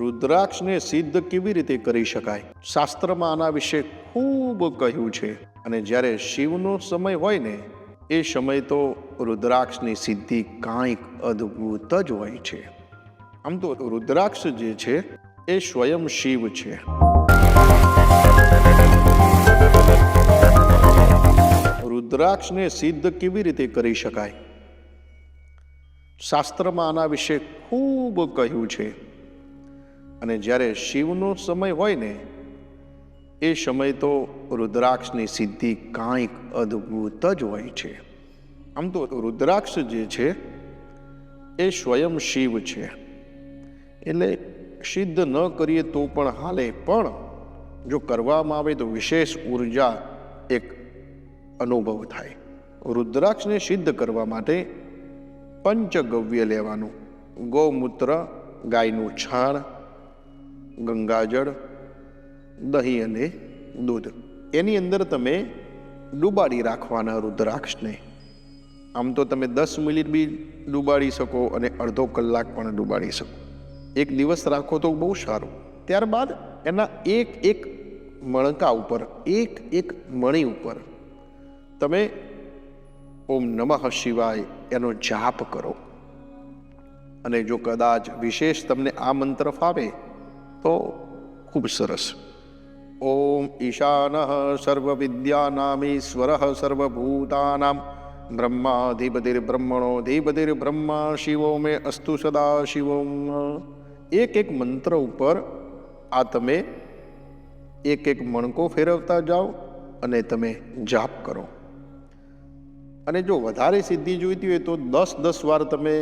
રુદ્રાક્ષને સિદ્ધ કેવી રીતે કરી શકાય? શાસ્ત્રમાં આના વિશે ખૂબ કહ્યું છે. અને જ્યારે શિવનો સમય હોય ને, એ સમય તો રુદ્રાક્ષની સિદ્ધિ કાંઈક અદ્ભુત જ હોય છે. આમ તો રુદ્રાક્ષ જે છે, એ સ્વયં શિવ છે. રુદ્રાક્ષને સિદ્ધ કેવી રીતે કરી શકાય? શાસ્ત્રમાં આના વિશે ખૂબ કહ્યું છે. અને જ્યારે શિવનો સમય હોય ને, એ સમય તો રુદ્રાક્ષની સિદ્ધિ કાંઈક અદ્ભુત જ હોય છે. આમ તો રુદ્રાક્ષ જે છે, એ સ્વયં શિવ છે. એટલે સિદ્ધ ન કરીએ તો પણ હાલે, પણ જો કરવામાં આવે તો વિશેષ ઊર્જા એક અનુભવ થાય. રુદ્રાક્ષને સિદ્ધ કરવા માટે પંચગવ્ય લેવાનું, ગૌમૂત્ર, ગાયનું છાણ ગંગાજળ, દહીં અને દૂધ. એની અંદર તમે ડૂબાડી રાખવાના રુદ્રાક્ષને. આમ તો તમે દસ મિનિટ બી ડૂબાડી શકો અને અડધો કલાક પણ ડૂબાડી શકો. એક દિવસ રાખો તો બહુ સારું. ત્યારબાદ એના એક એક મણકા ઉપર, એક એક મણી ઉપર તમે ઓમ નમઃ શિવાય એનો જાપ કરો. અને જો કદાચ વિશેષ તમને આ મંત્ર ફાવે તો ખૂબ સરસ ઓમ ઈશાન સર્વવિદ્યાનામીશ્વર સર્વભૂતાનામ બ્રહ્માધિપતિર્બ્રહ્મણો ધીપતિર્બ્રહ્મા શિવો મે અસ્તુ સદા શિવોમ એક એક મંત્ર ઉપર આ તમે એક એક મણકો ફેરવતા જાઓ અને તમે જાપ કરો અને જો વધારે સિદ્ધિ જોઈતી હોય તો દસ દસ વાર તમે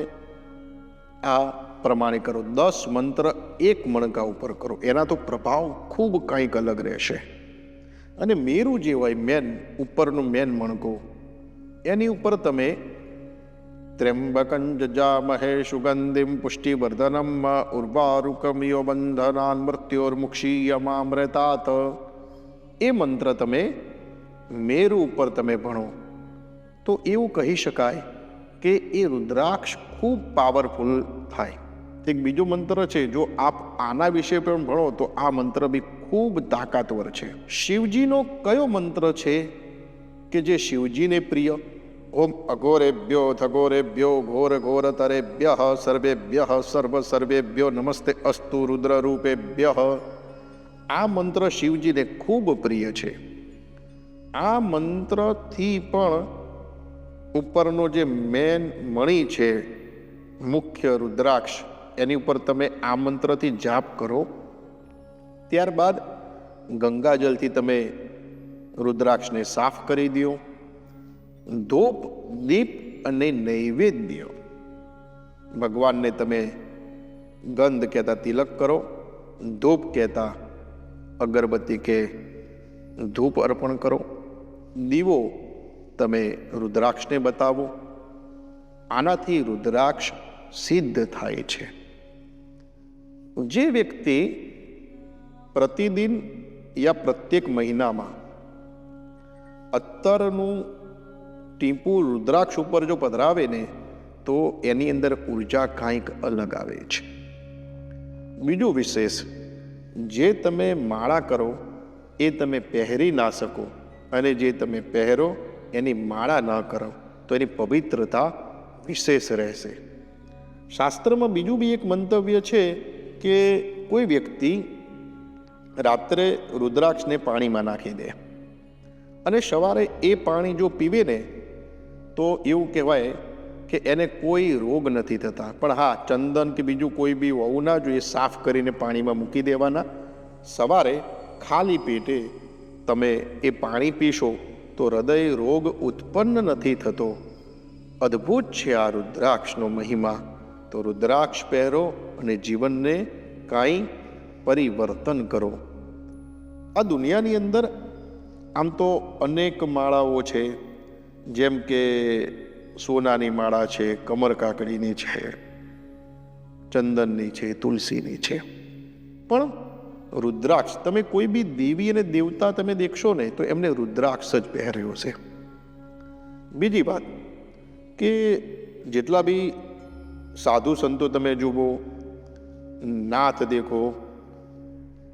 આ પ્રમાણે કરો. દસ મંત્ર એક મણકા ઉપર કરો. એના તો પ્રભાવ ખૂબ કંઈક અલગ રહેશે. અને મેરું જે હોય મેન ઉપરનું મેન મણકો, એની ઉપર તમે ત્ર્યંબકં જજામહે સુગંધિમ પુષ્ટિવર્ધનમ ઉર્વારુકમિયો બંધનાન મૃત્યોર્મુક્ષીયમામૃતાત. એ મંત્ર તમે મેરુ ઉપર તમે ભણો. તો એવું કહી શકાય કે એ રુદ્રાક્ષ ખૂબ પાવરફુલ થાય. એક બીજો મંત્ર છે, જો આપ આના વિશે પણ ભણો, તો આ મંત્ર બી ખૂબ તાકાતવર છે. શિવજીનો કયો મંત્ર છે કે જે શિવજીને પ્રિય? ઓમ અઘોરેભ્યો ધઘોરેભ્યો ઘોર ઘોર તરેભ્ય સર્વેભ્ય સર્વ સર્વેભ્યો નમસ્તે અસ્તુ રુદ્ર રૂપેભ્ય. આ મંત્ર શિવજીને ખૂબ પ્રિય છે. આ મંત્રથી પણ ઉપરનો જે મેન મણી છે, મુખ્ય રુદ્રાક્ષ એની ઉપર તમે આ મંત્રથી જાપ કરો. ત્યારબાદ ગંગાજલથી તમે રુદ્રાક્ષને સાફ કરી દો. ધૂપ, દીપ અને નૈવેદ્ય. ભગવાનને તમે ગંધ કહેતા તિલક કરો, ધૂપ કહેતા અગરબત્તી કે ધૂપ અર્પણ કરો. દીવો તમે રુદ્રાક્ષને બતાવો. આનાથી રુદ્રાક્ષ સિદ્ધ થાય છે. જે વ્યક્તિ પ્રતિદિન યા પ્રત્યેક મહિનામાં અત્તરનું ટીપું રુદ્રાક્ષ ઉપર જો પધરાવે ને, તો એની અંદર ઊર્જા કાંઈક અલગ આવે છે. બીજું વિશેષ, જે તમે માળા કરો, એ તમે પહેરી ના શકો અને જે તમે પહેરો, એની માળા ન કરો, તો એની પવિત્રતા વિશેષ રહેશે. શાસ્ત્રમાં બીજું બી એક મંતવ્ય છે કે કોઈ વ્યક્તિ રાત્રે રુદ્રાક્ષને પાણીમાં નાખી દે અને સવારે એ પાણી જો પીવે ને, તો એવું કહેવાય કે એને કોઈ રોગ નથી થતા. પણ હા, ચંદન કે બીજું કોઈ બી હોવું ના જોઈએ, સાફ કરીને પાણીમાં મૂકી દેવાના. સવારે ખાલી પેટે તમે એ પાણી પીશો, તો હૃદય રોગ ઉત્પન્ન નથી થતો. અદ્ભુત છે આ રુદ્રાક્ષનો મહિમા. તો રુદ્રાક્ષ પહેરો અને જીવનને કાંઈ પરિવર્તન કરો. આ દુનિયાની અંદર આમ તો અનેક માળાઓ છે, જેમ કે સોનાની માળા છે, કમર કાકડીની છે, ચંદનની છે, તુલસીની છે. પણ રુદ્રાક્ષ, તમે કોઈ બી દેવી અને દેવતા તમે દેખશો ને, તો એમને રુદ્રાક્ષ જ પહેર્યો છે. બીજી વાત કે જેટલા બી સાધુ સંતો તમે જુઓ નાથ દેખો,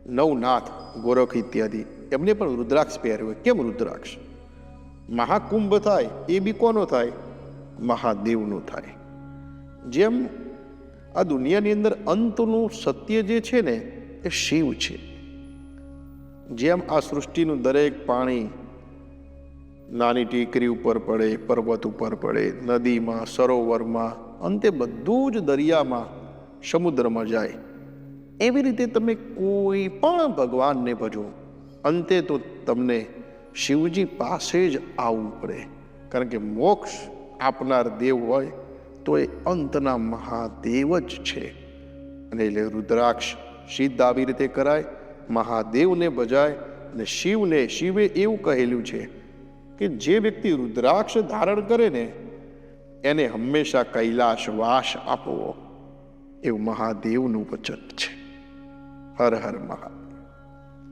નવનાથ, ગોરખ ઇત્યાદિ. એમને પણ રુદ્રાક્ષ પહેર્યો કેમ રુદ્રાક્ષ? મહાકુંભ થાય, એ બી કોનો થાય? મહાદેવનો થાય. જેમ આ દુનિયાની અંદર અંતનું સત્ય જે છે ને, એ શિવ છે. જેમ આ સૃષ્ટિનું દરેક પાણી નાની ટીકરી ઉપર પડે, પર્વત ઉપર પડે, નદીમાં, સરોવરમાં, અંતે બધું જ દરિયામાં સમુદ્રમાં જાય. એવી રીતે તમે કોઈ પણ ભગવાનને ભજો. અંતે તો તમને શિવજી પાસે જ આવવું પડે. કારણ કે મોક્ષ આપનાર દેવ હોય તો એ અંતના મહાદેવ જ છે. અને એટલે રુદ્રાક્ષ સિદ્ધ આવી રીતે કરાય, મહાદેવને ભજાય અને શિવને, શિવે એવું કહેલું છે કે જે વ્યક્તિ રુદ્રાક્ષ ધારણ કરે ને, એને હંમેશા કૈલાશ વાસ આપવો. એવું મહાદેવનું વચન છે. હર હર મહાદેવ.